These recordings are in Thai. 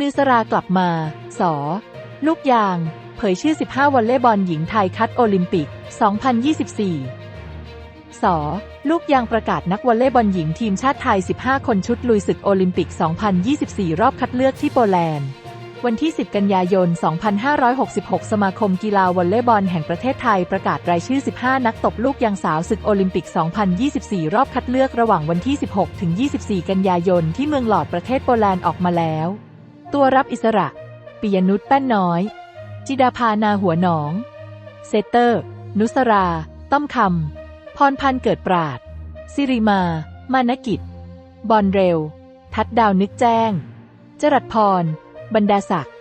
นือสรากลับมา สอ ลูกยาง เผยชื่อ 15 วอลเลย์บอลหญิงไทยคัดโอลิมปิก 2024 สอ ลูกยางประกาศนักวอลเลย์บอลหญิงทีมชาติไทย 15 คนชุดลุยศึกโอลิมปิก 2024 รอบคัดเลือกที่โปแลนด์ วันที่ 10 กันยายน 2566 สมาคมกีฬาวอลเลย์บอลแห่งประเทศไทยประกาศรายชื่อ 15 นักตบลูกยางสาวศึกโอลิมปิก 2024 รอบคัดเลือกระหว่างวันที่ 16 ถึง 24 กันยายนที่เมืองหลอดประเทศโปแลนด์ออกมาแล้ว ตัวรับอิสระ ปิยนุชแป้นน้อย จิดาภานาหัวหนอง เซเตอร์ นุสรา ต้อมคำ พรพันเกิดปราด สิริมา มานกิจ บอลเร็ว ทัดดาวนึกแจ้ง จรัสพร บรรดาศักดิ์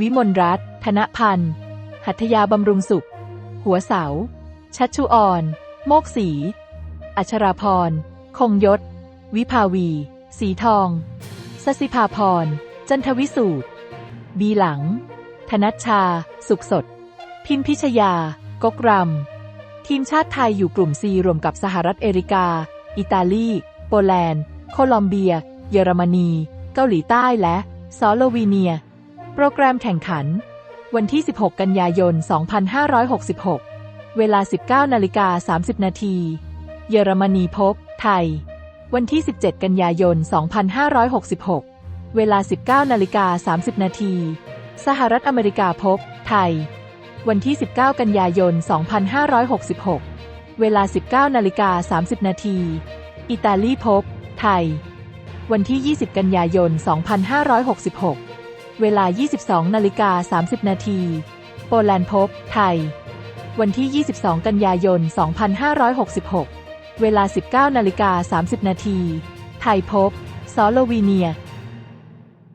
วิมลรัตน์ธนพันธ์ หัตถยาบำรุงสุข หัวเสา ชัชชุออน โมกศีอัชราพร คงยศ วิภาวี สีทอง สสิภาพร จันทวิสูตร บีหลัง ธนัชชา สุขสด พิมพิชยา กกรำ ทีมชาติไทยอยู่กลุ่ม C รวมกับสหรัฐเมริกา อิตาลี โปแลนด์ โคลอมเบีย เยอรมนี เกาหลีใต้และสโลวีเนีย โปรแกรมแข่งขัน วันที่ 16 กันยายน 2566 เวลา 19นาฬิกา30 นาที เยอรมนีพบ ไทย วันที่ 17 กันยายน 2566 เวลา 19นาฬิกา30 นาที สหรัฐอเมริกาพบ ไทย วันที่ 19 กันยายน 2566 เวลา 19นาฬิกา30 นาที อิตาลีพบ ไทย วันที่ 20 กันยายน 2566 เวลา 22นาฬิกา30 นาที โปแลนด์พบ ไทย วันที่ 22 กันยายน 2566 เวลา 19นาฬิกา30 นาที ไทยพบ สโลวีเนีย